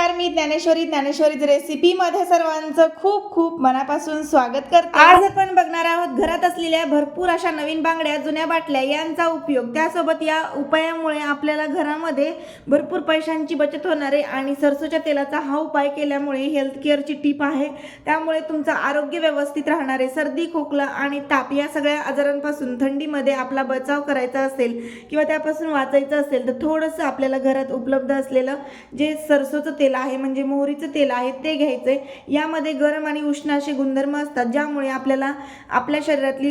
नमस्कार मी ज्ञानेश्वरी. ज्ञानेश्वरीज रेसिपीमध्ये सर्वांचं खूप खूप मनापासून स्वागत करते. आज आपण बघणार आहोत घरात असलेल्या भरपूर अशा नवीन बांगड्या जुन्या बाटल्या यांचा उपयोग. त्यासोबत या उपायामुळे आपल्याला घरामध्ये भरपूर पैशांची बचत होणार आहे आणि सरसोच्या तेलाचा हा उपाय केल्यामुळे हेल्थ केअरची टीप आहे. त्यामुळे तुमचं आरोग्य व्यवस्थित राहणार आहे. सर्दी खोकला आणि ताप या सगळ्या आजारांपासून थंडीमध्ये आपला बचाव करायचा असेल किंवा त्यापासून वाचायचं असेल तर थोडंसं आपल्याला घरात उपलब्ध असलेलं जे सरसोचं तेल आहे म्हणजे मोहरीचं तेल आहे ते घ्यायचंय. यामध्ये गरम आणि उष्ण असे गुणधर्म असतात ज्यामुळे आपल्याला आपल्या शरीरातली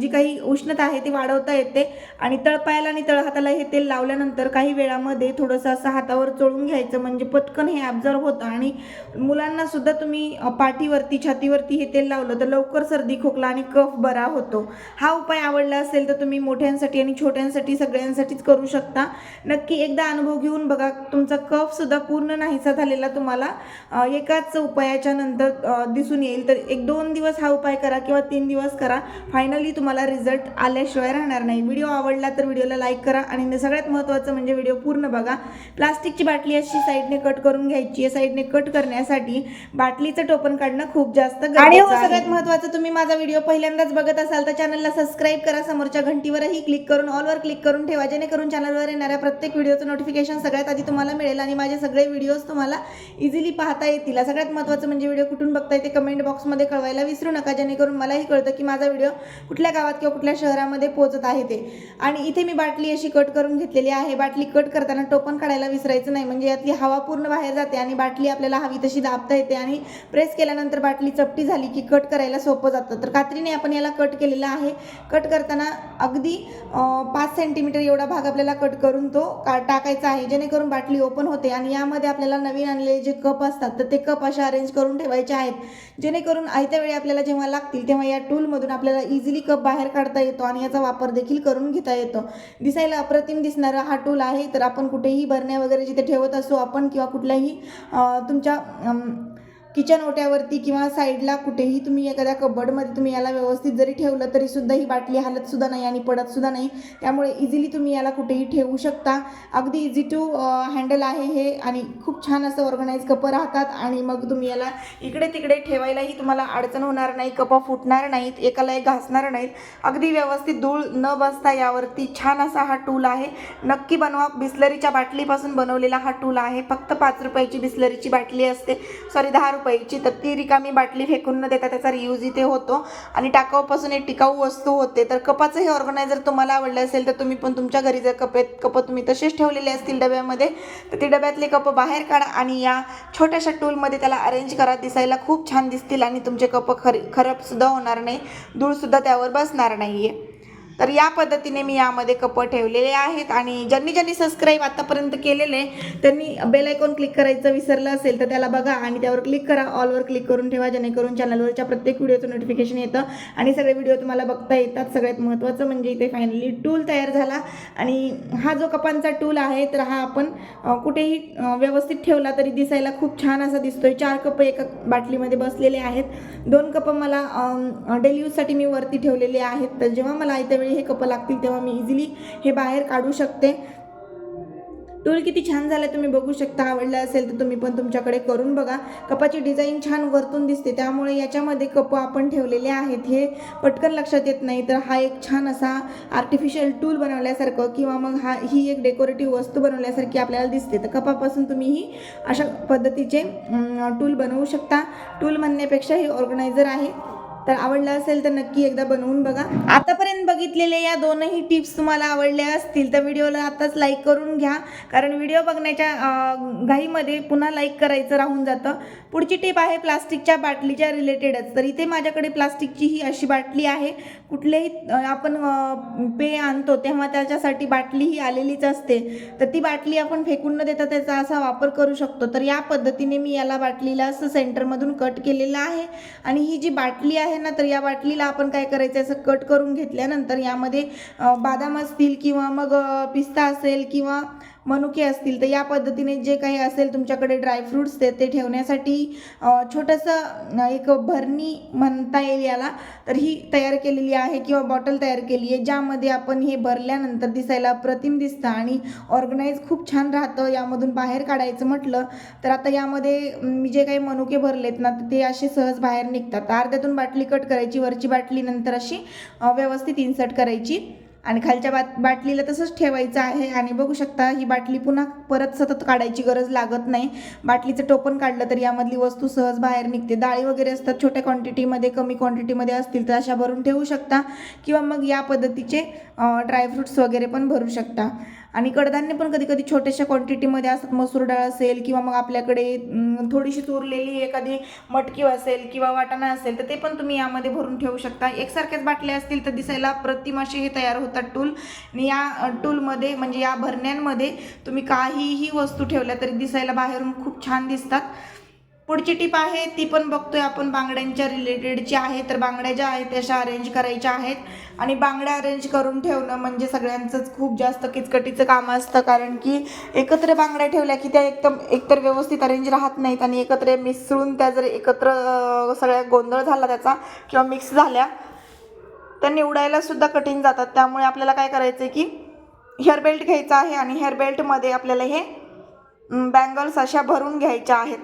जी काही उष्णता आहे ती वाढवता येते. आणि तळपायाला आणि तळहाताला हे तेल लावल्यानंतर काही वेळामध्ये थोडंसं असं हातावर चोळून घ्यायचं म्हणजे पटकन हे ॲब्झर्व होतं. आणि मुलांना सुद्धा तुम्ही पाठीवरती छातीवरती हे तेल लावलं तर लवकर सर्दी खोकला आणि कफ बरा होतो. हा उपाय आवडला असेल तर तुम्ही मोठ्यांसाठी आणि छोट्यांसाठी सगळ्यांसाठीच करू शकता. नक्की एकदा अनुभव घेऊन बघा तुमचा कफ सुद्धा पूर्ण नाहीसा झालेला तुम्हाला एकाच उपायाच्या नंतर दिसून येईल. तर एक दोन दिवस हा उपाय करा किंवा तीन दिवस करा. फायनली तुम्हाला रिझल्ट आल्याशिवाय राहणार नाही. व्हिडिओ आवडला तर व्हिडिओला लाईक करा आणि सगळ्यात महत्त्वाचं म्हणजे व्हिडिओ पूर्ण बघा. प्लास्टिकची बाटली अशी साईडने कट करून घ्यायची आहे. साईडने कट करण्यासाठी बाटलीचं टोपण काढणं खूप जास्त आणि हो सगळ्यात महत्त्वाचं तुम्ही माझा व्हिडिओ पहिल्यांदाच बघत असाल तर चॅनलला सबस्क्राईब करा. समोरच्या घंटीवरही क्लिक करून ऑलवर क्लिक करून ठेवा. जेणेकरून चॅनलवर येणाऱ्या प्रत्येक व्हिडिओचं नोटिफिकेशन सगळ्यात आधी तुम्हाला मिळेल आणि माझे सगळे व्हिडिओज तुम्हाला इझिली पाहता येतील. सगळ्यात महत्त्वाचं म्हणजे व्हिडिओ कुठून बघताय ते कमेंट बॉक्समध्ये कळवायला विसरू नका. जेणेकरून मलाही कळतं की माझा व्हिडिओ कुठल्या गावात किंवा कुठल्या शहरामध्ये पोहोचत आहे ते. आणि इथे मी बाटली अशी कट करून घेतलेली आहे. बाटली कट करताना टोपण काढायला विसरायचं नाही. म्हणजे यातली हवा पूर्ण बाहेर जाते आणि बाटली आपल्याला हवी तशी दाबता येते आणि प्रेस केल्यानंतर बाटली चपटी झाली की कट करायला सोपं जातं. तर कात्रीने आपण याला कट केलेला आहे. कट करताना अगदी पाच सेंटीमीटर एवढा भाग आपल्याला कट करून तो का टाकायचा आहे. जेणेकरून बाटली ओपन होते आणि यामध्ये आपल्याला नवीन आणलेले जे कप असतात तर ते कप असे अरेंज करून ठेवायचे आहेत. जेणेकरून आयत्या वेळी आपल्याला जेव्हा लागतील तेव्हा या टूलमधून आपल्याला इझिली कप बाहेर काढता येतो आणि याचा वापर देखील करून घेता येतो. दिसायला अप्रतिम दिसणारा हा टूल आहे तर आपण कुठेही भरण्या वगैरे जिथे ठेवत असो आपण किंवा कुठल्याही तुमच्या किचन ओट्यावरती किंवा साईडला कुठेही तुम्ही एखाद्या कबडमध्ये तुम्ही याला व्यवस्थित जरी ठेवलं तरी सुद्धा ही बाटली हालत सुद्धा नाही आणि पडत सुद्धा नाही. त्यामुळे इझिली तुम्ही याला कुठेही ठेवू शकता. अगदी इझी टू हँडल आहे हे आणि खूप छान असं ऑर्गनाईज कपं राहतात आणि मग तुम्ही याला इकडे तिकडे ठेवायलाही तुम्हाला अडचण होणार नाही कपं फुटणार नाहीत एकाला एक घासणार नाहीत. अगदी व्यवस्थित धूळ न बसता यावरती छान असा हा टूल आहे. नक्की बनवा. बिस्लरीच्या बाटलीपासून बनवलेला हा टूल आहे. फक्त पाच रुपयाची बिस्लरीची बाटली असते. सॉरी दहा रुपये रुपयाची तर ती रिकामी बाटली फेकून न देता त्याचा रियूज इथे होतो. आणि टाकाऊपासून एक टिकाऊ वस्तू होते. तर कपाचं हे ऑर्गनायझर तुम्हाला आवडलं असेल तर तुम्ही पण तुमच्या घरी जर कप कपं तुम्ही तसेच ठेवलेले असतील डब्यामध्ये तर ते डब्यातले कपं बाहेर काढा आणि या छोट्याशा टूलमध्ये त्याला अरेंज करा. दिसायला खूप छान दिसतील आणि तुमचे कपं खर खराबसुद्धा होणार नाही धूळसुद्धा त्यावर बसणार नाही आहे तर या पद्धतीने मी यामध्ये कपं ठेवलेले आहेत आणि ज्यांनी ज्यांनी सबस्क्राईब आतापर्यंत केलेले त्यांनी बेल आयकॉन क्लिक करायचं विसरलं असेल तर त्याला बघा आणि त्यावर क्लिक करा. ऑलवर क्लिक करून ठेवा जेणेकरून चॅनलवरच्या प्रत्येक व्हिडिओचं नोटिफिकेशन येतं आणि सगळे व्हिडिओ तुम्हाला बघता येतात. सगळ्यात महत्त्वाचं म्हणजे इथे फायनली टूल तयार झाला आणि हा जो कपांचा टूल आहे तर हा आपण कुठेही व्यवस्थित ठेवला तरी दिसायला खूप छान असा दिसतोय. चार कप एका बाटलीमध्ये बसलेले आहेत. दोन कप मला डेली यूजसाठी मी वरती ठेवलेले आहेत. तर जेव्हा मला इथे ज्यावेळी हे कपं लागतील तेव्हा मी इझिली हे बाहेर काढू शकते. टूल किती छान झालं तुम्ही बघू शकता. आवडलं असेल तर तुम्ही पण तुमच्याकडे करून बघा. कपाची डिझाईन छान वरतून दिसते त्यामुळे याच्यामध्ये कपं आपण ठेवलेले आहेत हे पटकन लक्षात येत नाही. तर हा एक छान असा आर्टिफिशियल टूल बनवल्यासारखं किंवा मग हा ही एक डेकोरेटिव्ह वस्तू बनवल्यासारखी आपल्याला दिसते. तर कपापासून तुम्ही ही अशा पद्धतीचे टूल बनवू शकता. टूल म्हणण्यापेक्षा हे ऑर्गनायझर आहे. तर आवडलं असेल तर नक्की एकदा बनवून बघा. आतापर्यंत बघितलेले या दोनही टिप्स तुम्हाला आवडल्या असतील तर व्हिडिओला आताच लाईक करून घ्या. कारण व्हिडिओ बघण्याच्या घाईमध्ये पुन्हा लाईक करायचं राहून जातं. पुढची टिप आहे प्लास्टिकच्या बाटलीच्या रिलेटेडच तर इथे माझ्याकडे प्लास्टिकची ही अशी बाटली आहे. कुठलेही आपण अं, पेय आणतो तेव्हा त्याच्यासाठी बाटली ही आलेलीच असते. तर ती बाटली आपण फेकून न देता त्याचा असा वापर करू शकतो. तर या पद्धतीने मी याला बाटलीला असं सेंटरमधून कट केलेलं आहे. आणि ही जी बाटली आहे ना तर या बाटलीला आपण काय करायचं असं कट करून घेतल्यानंतर यामध्ये बदाम असतील किंवा मग पिस्ता असेल किंवा मनुके असतील तर या पद्धतीने जे काही असेल तुमच्याकडे ड्रायफ्रुट्स ते ते ठेवण्यासाठी छोटंसं एक भरणी म्हणता येईल याला. तर ही तयार केलेली आहे किंवा बॉटल तयार केली आहे ज्यामध्ये आपण हे भरल्यानंतर दिसायला अप्रतिम दिसतं आणि ऑर्गनाईज खूप छान राहतं. यामधून बाहेर काढायचं म्हटलं तर आता यामध्ये मी जे काही मनुके भरलेत ना ते असे सहज बाहेर निघतात. अर्ध्यातून बाटली कट करायची वरची बाटली नंतर अशी व्यवस्थित इन्सर्ट करायची. आणि खालच्या बात बाटलीला तसंच ठेवायचं आहे. आणि बघू शकता ही बाटली पुन्हा परत सतत काढायची गरज लागत नाही. बाटलीचं टोपण काढलं तर यामधली वस्तू सहज बाहेर निघते. डाळी वगैरे असतात छोट्या क्वांटिटीमध्ये कमी क्वांटिटीमध्ये असतील तर अशा भरून ठेवू शकता. किंवा मग या पद्धतीचे ड्रायफ्रुट्स वगैरे पण भरू शकता. आणि कडधान्य पण कधी कधी छोट्याशा क्वांटिटीमध्ये असतात. मसूर डाळ असेल किंवा मग आपल्याकडे थोडीशी चुरलेली एखादी मटकी असेल किंवा वाटाणा असेल तर ते पण तुम्ही यामध्ये भरून ठेवू शकता. एकसारख्याच बाटल्या असतील तर दिसायला प्रतिम असे हे तयार होतात टूल. आणि या टूलमध्ये म्हणजे या भरण्यांमध्ये तुम्ही काहीही वस्तू ठेवल्या तरी दिसायला बाहेरून खूप छान दिसतात. पुढची टीप आहे ती पण बघतोय आपण बांगड्यांच्या रिलेटेडची आहे तर बांगड्या ज्या आहेत त्या अशा अरेंज करायच्या आहेत. आणि बांगड्या अरेंज करून ठेवणं म्हणजे सगळ्यांचंच खूप जास्त किचकटीचं काम असतं कारण की एकत्र बांगड्या ठेवल्या की त्या एकदम एकतर व्यवस्थित अरेंज राहत नाहीत आणि एकत्र मिसळून त्या जर एकत्र सगळ्या गोंधळ झाला त्याचा किंवा मिक्स झाल्या त्या निवडायला सुद्धा कठीण जातात. त्यामुळे आपल्याला काय करायचं आहे की हेअर बेल्ट घ्यायचा आहे आणि हेअर बेल्टमध्ये आपल्याला हे बँगल्स अशा भरून घ्यायच्या आहेत.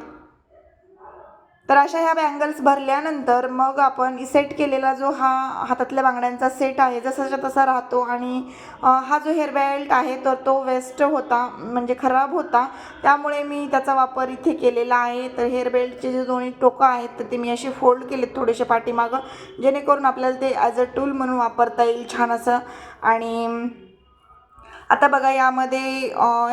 तर अशा ह्या बँगल्स भरल्यानंतर मग आपण सेट केलेला जो हा हातातल्या बांगड्यांचा सेट आहे जसाच्या तसा राहतो. आणि हा जो हेअर बेल्ट आहे तर तो वेस्ट होता म्हणजे खराब होता. त्यामुळे मी त्याचा वापर इथे केलेला आहे. तर हेअर बेल्टचे जे दोन्ही टोकं आहेत तर ते मी असे फोल्ड केलेत थोडेसे पाठीमागं. जेणेकरून आपल्याला ते ॲज अ टूल म्हणून वापरता येईल छान असं. आणि आता बघा यामध्ये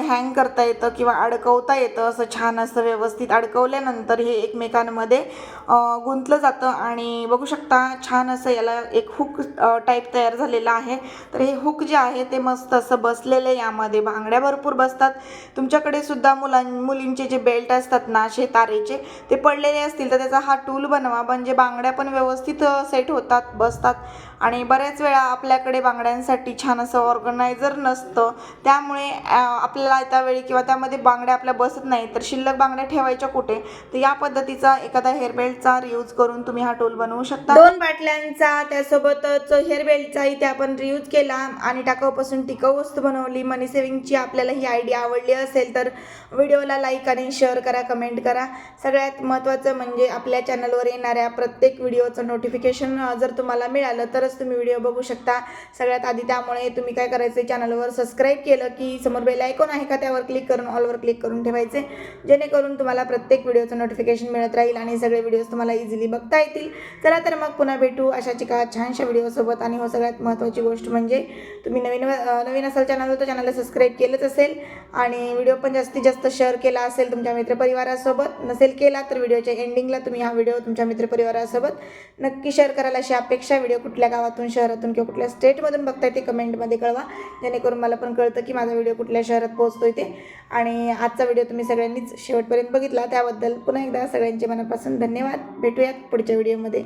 हँग करता येतं किंवा अडकवता येतं असं छान असं व्यवस्थित अडकवल्यानंतर हे एकमेकांमध्ये गुंतलं जातं. आणि बघू शकता छान असं याला एक हुक टाईप तयार झालेला आहे. तर हे हुक जे आहे ते मस्त असं बसलेलं आहे यामध्ये. भांगड्या भरपूर बसतात. तुमच्याकडे सुद्धा मुलां मुलींचे जे बेल्ट असतात ना असे तारेचे ते पडलेले असतील तर त्याचा हा टूल बनवा. म्हणजे बांगड्या पण व्यवस्थित सेट होतात बसतात. आणि बऱ्याच वेळा आपल्याकडे बांगड्यांसाठी छान असं ऑर्गनायझर नसतं. त्यामुळे आपल्याला आपल्याला त्यावेळी किंवा त्यामध्ये बांगड्या आपल्या बसत नाही तर शिल्लक बांगड्या ठेवायच्या कुठे? तर या पद्धतीचा एखादा हेअर बेल्टचा रियूज करून तुम्ही हा टोल बनवू शकता. दोन बाटल्यांचा त्यासोबतच हेअर बेल्टचा इथे आपण रियूज केला आणि टाकाऊपासून टिकाऊ वस्तू बनवली. मनी सेविंगची आपल्याला ही आयडिया आवडली असेल तर व्हिडिओला लाईक आणि शेअर करा कमेंट करा. सगळ्यात महत्त्वाचं म्हणजे आपल्या चॅनलवर येणाऱ्या प्रत्येक व्हिडिओचं नोटिफिकेशन जर तुम्हाला मिळालं तरच तुम्ही व्हिडिओ बघू शकता. सगळ्यात आधी त्यामुळे तुम्ही काय करायचं चॅनलवर सबस्क्राईब केलं की समोर बेल आयकॉन आहे का त्यावर क्लिक करून ऑलवर क्लिक करून ठेवायचे. जेणेकरून तुम्हाला प्रत्येक व्हिडिओचं नोटिफिकेशन मिळत राहील आणि सगळे व्हिडिओज तुम्हाला इझिली बघता येतील. चला तर मग पुन्हा भेटू अशाच एका छानशा व्हिडिओसोबत आणि हो सगळ्यात महत्त्वाची गोष्ट म्हणजे तुम्ही नवीन नवीन असाल चॅनलवर तर चॅनलला सबस्क्राईब केलंच असेल. आणि व्हिडिओ पण जास्तीत जास्त शेअर केला असेल तुमच्या मित्रपरिवारासोबत नसेल केला तर व्हिडिओच्या एंडिंगला तुम्ही हा व्हिडिओ तुमच्या मित्रपरिवारासोबत नक्की शेअर करायला अशी अपेक्षा व्हिडिओ कुठल्या गावातून शहरातून किंवा कुठल्या स्टेटमधून बघताय ते कमेंटमध्ये कळवा. जेणेकरून मला पण कळतं की माझा व्हिडिओ कुठल्या शहरात पोहोचतोय ते. आणि आजचा व्हिडिओ तुम्ही सगळ्यांनीच शेवटपर्यंत बघितला. त्याबद्दल पुन्हा एकदा सगळ्यांचे मनापासून धन्यवाद. भेटूयात पुढच्या व्हिडिओमध्ये